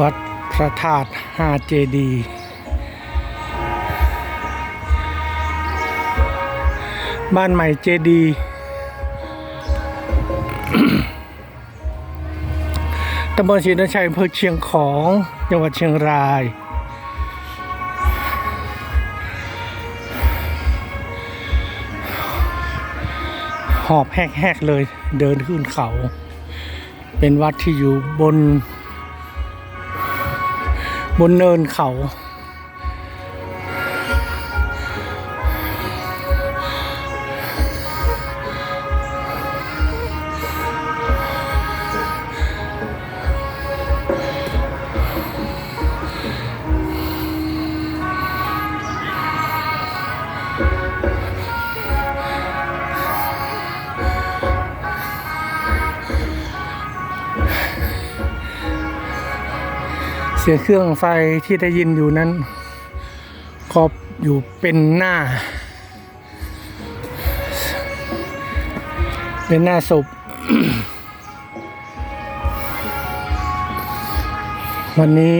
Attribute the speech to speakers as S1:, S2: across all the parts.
S1: วัดพระธาตุห้าเจดี บ้านใหม่เจดี ตำบลศรีนชัยอำเภอเชียงของจังหวัดเชียงราย หอบแหกๆเลยเดินขึ้นเขา เป็นวัดที่อยู่บน บนเนินเขา เสียงเครื่องไฟที่ได้ยินอยู่นั้นก็อยู่เป็นหน้า เป็นหน้าศพ วันนี้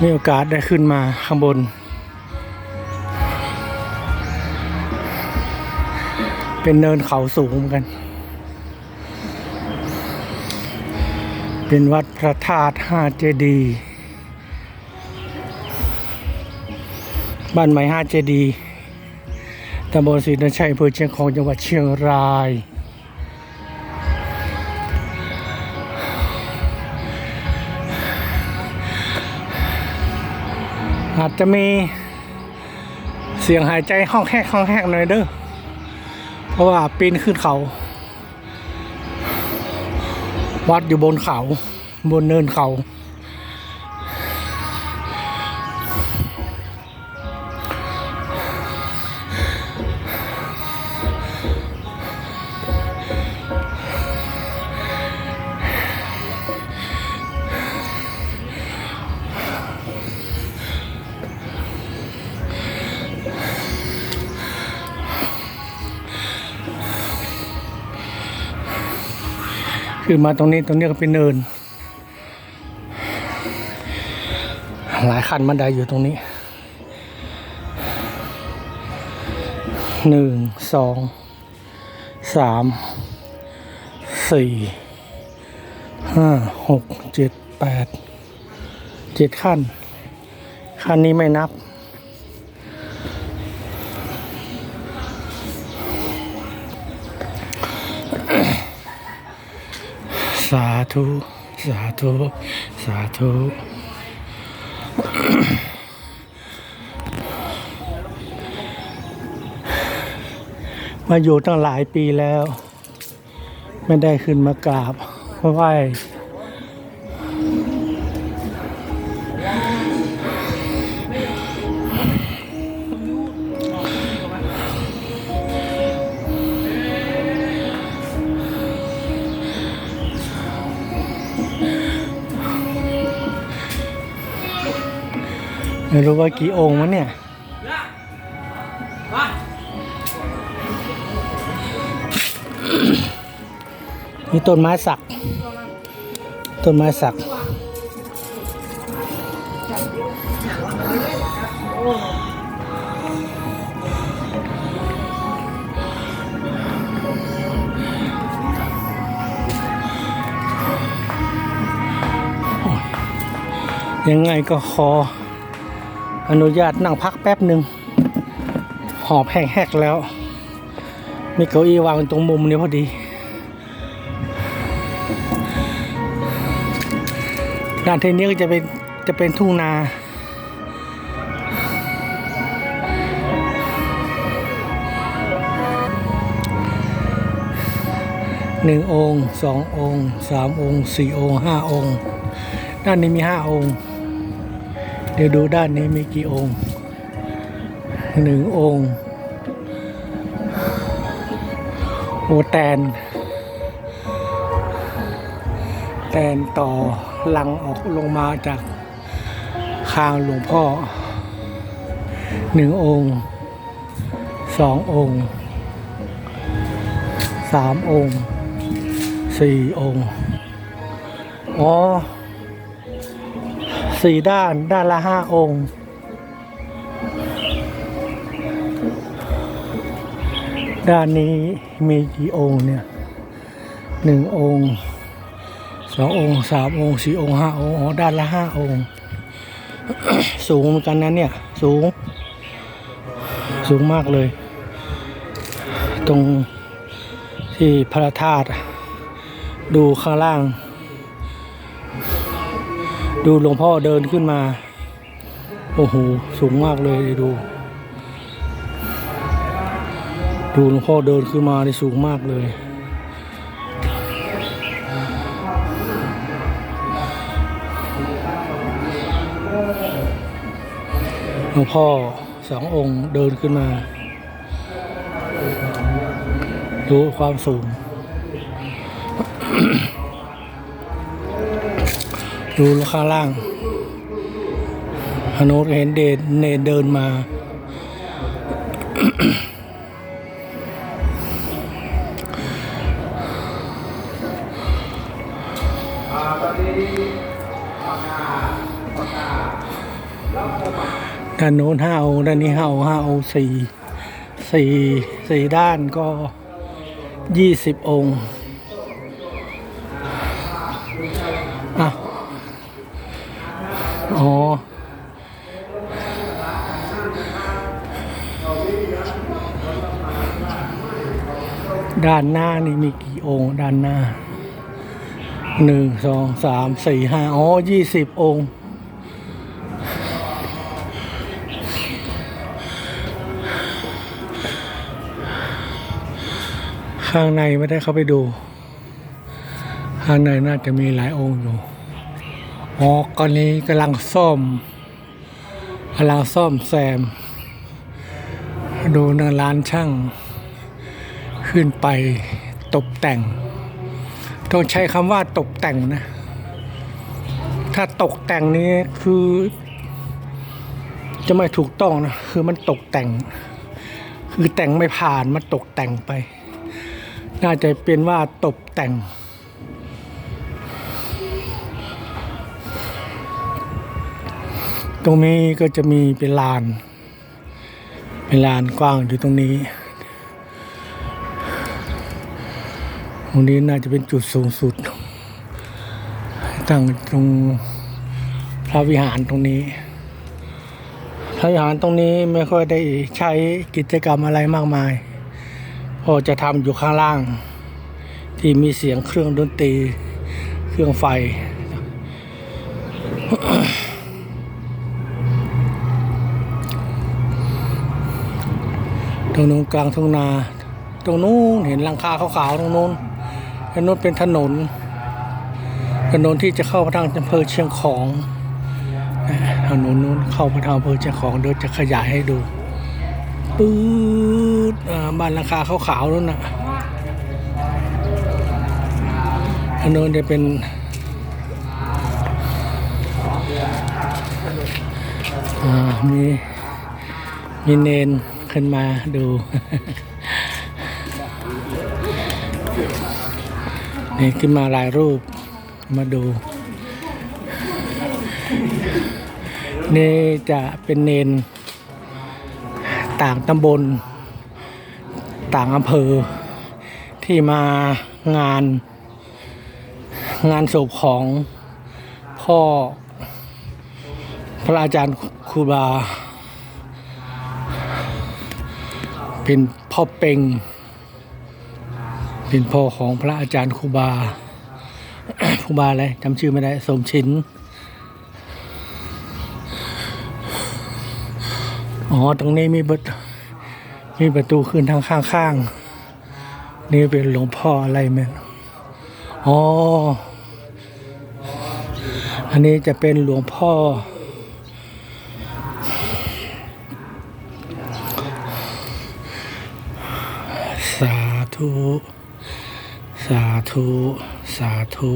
S1: มีโอกาสได้ขึ้นมาข้างบน เป็นเนินเขาสูงเหมือนกัน เป็นวัดพระธาตุห้าเจดีบ้านใหม่ห้าเจดีตำบลศรีนชัยอำเภอเชียงของจังหวัดเชียงราย อาจจะมีเสียงหายใจห้องแหกห้องแหกหน่อยเด้อเพราะว่าปีนขึ้นเขา วัดอยู่บนเขา บนเนินเขา คือมาตรงนี้ตรงนี้ก็เป็นเนิน หลายคันบันไดอยู่ตรงนี้หนึ่งสองสามสี่ห้าหกเจ็ดแปดเจ็ดขั้น ขั้นนี้ไม่นับ สาธุ สาธุ สาธุ มาอยู่ตั้งหลายปีแล้ว ไม่ได้ขึ้นมากราบไหว้ ไม่รู้ว่ากี่องค์วะเนี่ยมีต้นไม้สัก ต้นไม้สัก ยังไงก็ขอ อนุญาตนั่งพักแป๊บหนึ่งหอบแห้งๆแล้ว มีเก้าอี้วางตรงมุมนี้พอดี ด้านที่นี้ก็จะเป็นจะเป็นทุ่งนาหนึ่งองค์สององค์สามองค์สี่องค์ห้าองค์ ด้านนี้มีห้าองค์ เดี๋ยวดูด้านนี้มีกี่องค์หนึ่งองค์โอแตน แตนต่อลังออกลงมาจากคางหลวงพ่อหนึ่งองค์สององค์สามองค์สี่องค์ อ๋อ สี่ด้าน ด้านละห้าองค์ ด้านนี้มีกี่องค์เนี่ยหนึ่งองค์สององค์สามองค์สี่องค์ห้าองค์อ๋อด้านละห้าองค์ สูงเหมือนกันนะเนี่ย สูง สูงมากเลย ตรงที่พระธาตุดูข้างล่าง ดูหลวงพ่อเดินขึ้นมา โอ้โห สูงมากเลยดู ดูหลวงพ่อเดินขึ้นมาได้สูงมากเลย หลวงพ่อสององค์เดินขึ้นมา ดูความสูง ดูข้างล่างฮานุเห็นเดนเนเดินมา ด้านโน้นห้าองด้านนี้ห้าองห้าองสี่สี่สี่ด้านก็ยี่สิบองค์ อ๋อด้านหน้านี่มีกี่องค์ ด้านหน้าหนึ่งสองสามสี่ห้าอ๋อยี่สิบองค์ข้างในไม่ได้เข้าไปดู ข้างในน่าจะมีหลายองค์อยู่ อ๋อตอนนี้กำลังซ่อมกำลังซ่อมแซม ดูนะร้านช่าง ขึ้นไปตกแต่ง ต้องใช้คำว่าตกแต่งนะ ถ้าตกแต่งนี้คือ จะไม่ถูกต้องนะ คือมันตกแต่ง คือแต่งไม่ผ่านมันตกแต่งไป น่าจะเป็นว่าตกแต่ง ตรงนี้ก็จะมีเป็นลาน เป็นลานกว้างอยู่ตรงนี้ ตรงนี้น่าจะเป็นจุดสูงสุด ตั้งตรงพระวิหารตรงนี้ พระวิหารตรงนี้ไม่ค่อยได้ใช้กิจกรรมอะไรมากมายพอจะทำอยู่ข้างล่าง ที่มีเสียงเครื่องดนตรี เครื่องไฟ รงนู้นกลางทุ่งนา ตรงนู้นเห็นหลังคาขาวๆตรงนู้นตรงนู้นเป็นถนน ถนนที่จะเข้าไปทางอำเภอเชียงของถนนนู้นเข้าไปทางอำเภอเชียงของเดี๋ยวจะขยายให้ดูปื๊ดบ้านราคาขาวๆนั่นน่ะอันนจะเป็นมีมีเนน ขึ้นมาดู นี่ขึ้นมาหลายรูปมาดู นี่จะเป็นเนน ต่างตำบล ต่างอำเภอ ที่มางานงานศพของพ่อพระอาจารย์ครูบา เป็นพ่อเป่งเป็นพ่อของพระอาจารย์ครูบาครูบาอะไรจำชื่อไม่ได้สมชินอ๋อตรงนี้มีประตูมีประตูขึ้นทางข้างๆ นี่เป็นหลวงพ่ออะไรแม่อ๋อ อันนี้จะเป็นหลวงพ่อ ธุ สาธุ สาธุ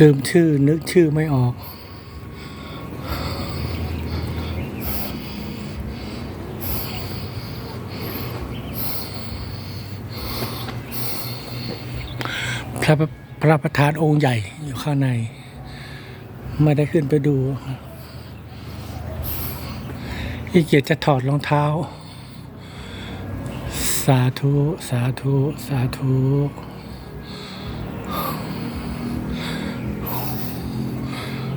S1: ลืมชื่อนึกชื่อไม่ออก พระพระประธานองค์ใหญ่อยู่ข้างใน ไม่ได้ขึ้นไปดูอีเกียจจะถอดรองเท้า สาธุ สาธุ สาธุ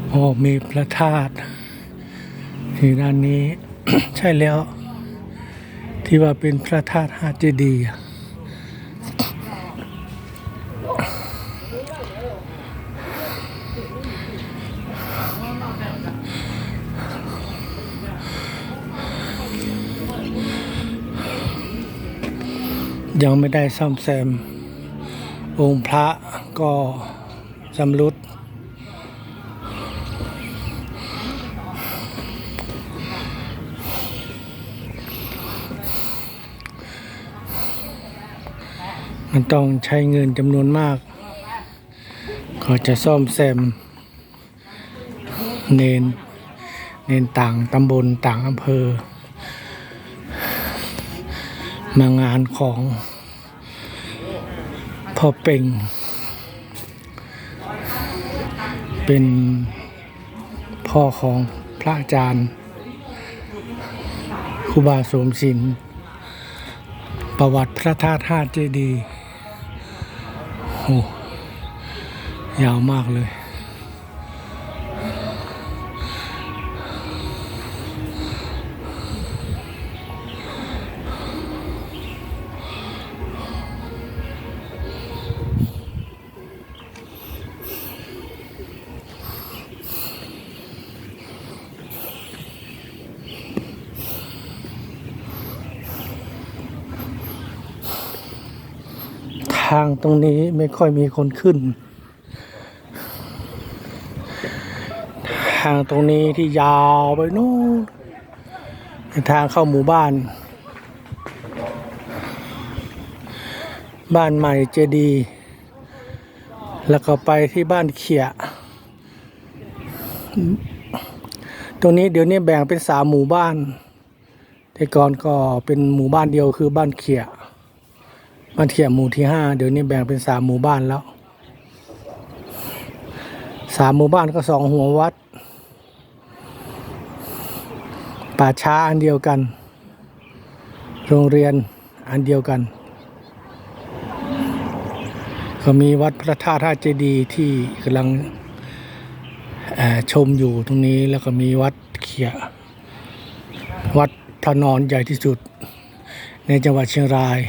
S1: โอ้มีพระธาตุที่ด้านนี้ ใช่แล้ว ที่ว่าเป็นพระธาตุห้าเจดีย์ ยังไม่ได้ซ่อมแซม องค์พระก็สำรุด มันต้องใช้เงินจำนวนมาก ก็จะซ่อมแซม เนน เนนต่างตำบลต่างอำเภอมางานของ พ่อเป่ง เป็นพ่อของพระอาจารย์ครูบาสมศิลประวัติพระธาตุห้าเจดีย์โอ้ยาวมากเลย ตรงนี้ไม่ค่อยมีคนขึ้น ทางตรงนี้ที่ยาวไปนู่นเป็นทางเข้าหมู่บ้าน บ้านใหม่เจดี แล้วก็ไปที่บ้านเขีย ตรงนี้เดี๋ยวนี้แบ่งเป็นสามหมู่บ้าน แต่ก่อนก็เป็นหมู่บ้านเดียวคือบ้านเขีย บ้านเขียหมู่ที่ห้าเดี๋ยวนี้แบ่งเป็นสามหมู่บ้านแล้วสามหมู่บ้านก็สองหัววัด ป่าช้าอันเดียวกัน โรงเรียนอันเดียวกัน ก็มีวัดพระธาตุท่าเจดีย์ที่กำลังชมอยู่ตรงนี้แล้วก็มีวัดเขีย วัดพระนอนใหญ่ที่สุด ในจังหวัดเชียงราย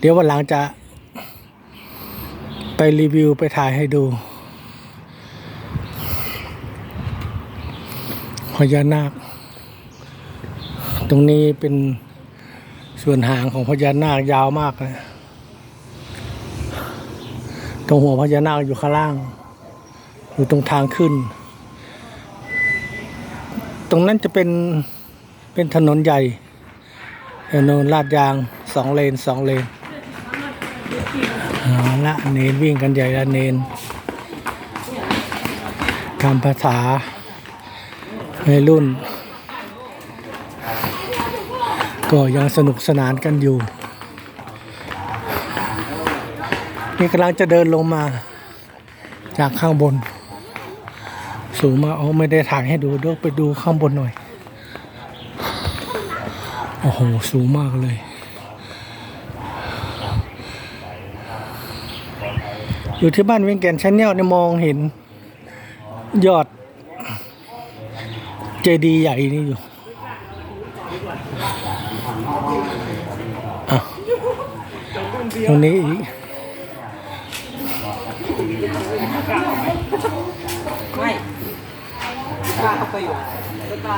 S1: เดี๋ยววันหลังจะ ไปรีวิวไปถ่ายให้ดูพญานาค ตรงนี้เป็นส่วนหางของพญานาคยาวมากเลยตรงหัวพญานาคอยู่ข้างล่าง อยู่ตรงทางขึ้น ตรงนั้นจะเป็นเป็นถนนใหญ่ถนนลาดยางสองเลนสองเลน เอาละเนนวิ่งกันใหญ่ละเนนตามภาษาในรุ่น ก็ยังสนุกสนานกันอยู่ นี่กำลังจะเดินลงมา จากข้างบน สูงมากเอไม่ได้ถ่ายให้ดูเดี๋ยวไปดูข้างบนหน่อย โอ้โห สูงมากเลย อยู่ที่บ้านเวียงแก่นชาแนลเนี่ยมองเห็น ยอด เจดีย์ใหญ่นี่อยู่ตรงนี้อีก
S2: ไม่กล้าเข้าไปอยู่ก็กล้า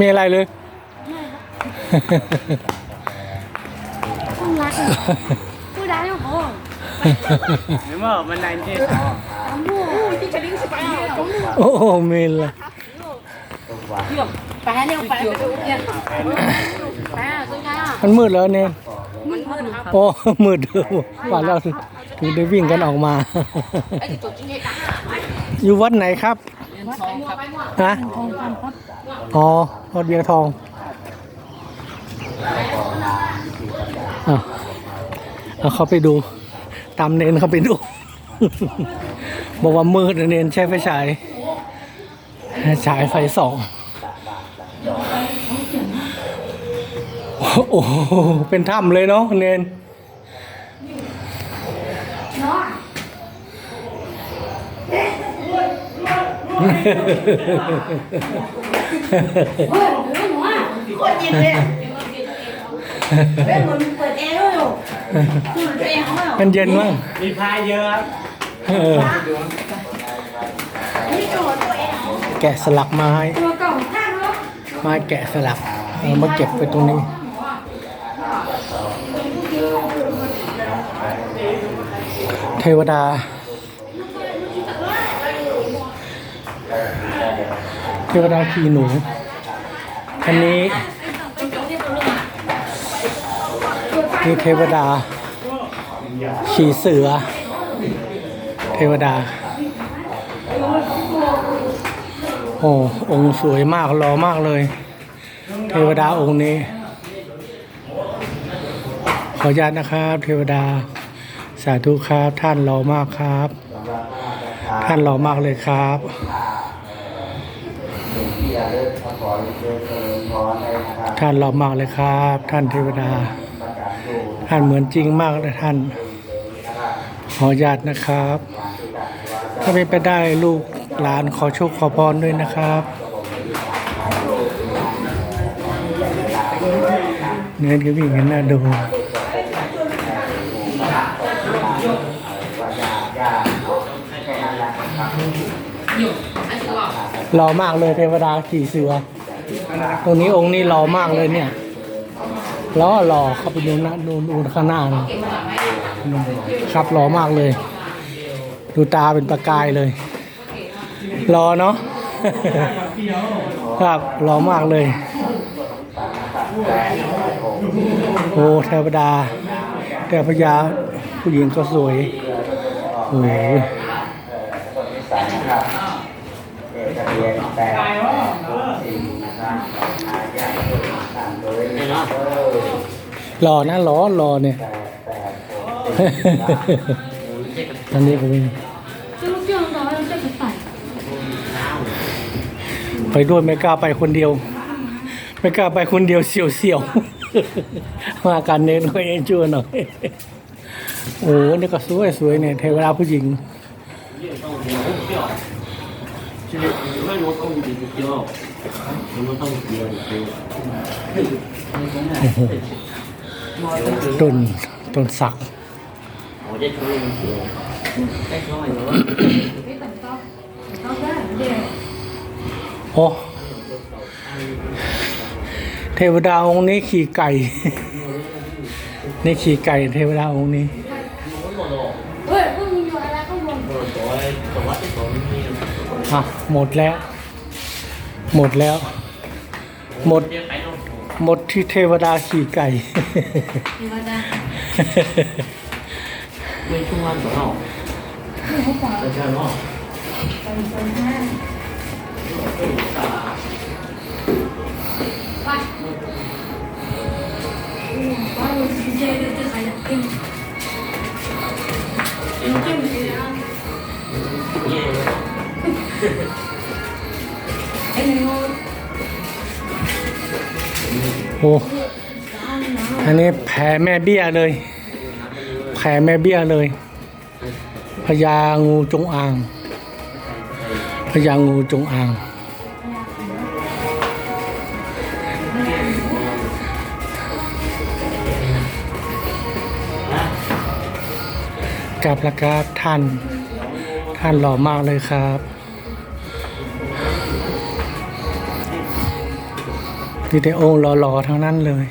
S1: มีอะไรเลย
S3: không lát tôi đá nó khó
S2: หรือว่ามันนายที่
S3: mua đi cho đến sức khỏe
S1: โอ้โหมีเลย
S3: à ไปเนี่ยไปไปดูเนี่ยไปอะตัวใหญ่อะ
S1: มันมืดแล้วเนี่ย
S3: มันมืดครับ
S1: โอ้มืดเด้อว่าแล้วถึงถึงได้วิ่งกันออกมา
S3: ไอ้ตัวจริงไอ้กั๊ก
S1: อยู่วัดไหนครับ
S3: นทองครับ
S1: ฮะอ๋อวัดเบียงทองอะเอาเขาไปดู ตามเนนเขาไปดู บอกว่ามืดนะเนนใช้ไฟฉายฉายไฟสองโอ้โหเป็นถ้ำเลยเนาะเนน
S3: คนยิงเลยเป็นเหมือนเปิดแอร์ด้วยอยู่คือเปิดแอร์เขาอะ
S1: มันเย็นมาก
S2: มีพายเยอะครับ
S1: เออ
S3: นี่ตัวตัวแอร์
S1: แกะสลักไม้
S3: ตัวเก่าข้างเนาะ
S1: ไม้แกะสลักเอามาเก็บไปตรงนี้ เทวดา เทวดาขี่หนูอันนี้นี่เทวดา ขี่เสือ เทวดา โอ้องค์สวยมากหล่อมากเลย เทวดาองค์นี้ ขออนุญาตนะครับ เทวดา สาธุครับ ท่านหล่อมากครับ ท่านหล่อมากเลยครับ ท่านหล่อมากเลยครับ ท่านเทวดา ท่านเหมือนจริงมากเลยท่าน ขอญาตนะครับ ถ้าเป็นไปได้ลูกหลานขอโชคขอพรด้วยนะครับเนื้อก็วิ่งกันน่าดู หล่อมากเลยเทวดาขี่เสือ ตรงนี้องค์นี้หล่อมากเลยเนี่ยล้อหล่อเข้าไปดูนะดูดูข้างหน้านะครับหล่อมากเลย ดูตาเป็นประกายเลยรอเนาะครับรอมากเลยโอ้เทวดาเทพยาผู้หญิงก็สวยโอ้ จ็ดแปดสี่นะครับอาญาติต่างโดยนะหล่อนะหล่
S3: อหล่อเนี่ยตอนนี้ผม
S1: ไปด้วยไม่กล้าไปคนเดียว ไม่กล้าไปคนเดียวเสียวเสียวมากันเน้นหน่ยเอ็นจูหน่อยโอ้เนี่ยก็สวยสวยเนี่ยเทวดาผู้หญิง
S2: ชีวิตไม่รู้ต้องมีเดียวรู้
S1: ต้องดี
S2: ยวเยอ้ต้นต้นสัก
S1: โอเทวดาองค์นี้ขี่ไก่ นี่ขี่ไก่เทวดาองค์นี้ อะหมดแล้ว หมดแล้ว หมด หมดที่เทวดาขี่ไก่
S3: เทว
S2: ดาไม่ช่วงวัน
S3: สองนอกไม่ใช่หนอกไปไปห้า
S1: โอ้อันนี้แผ่แม่เบี้ยเลย แผ่แม่เบี้ยเลยพญางูจงอางพญางูจงอางกราบละครับท่าน ท่านหล่อมากเลยครับ วิดีโอหล่อๆทั้งนั้นเลย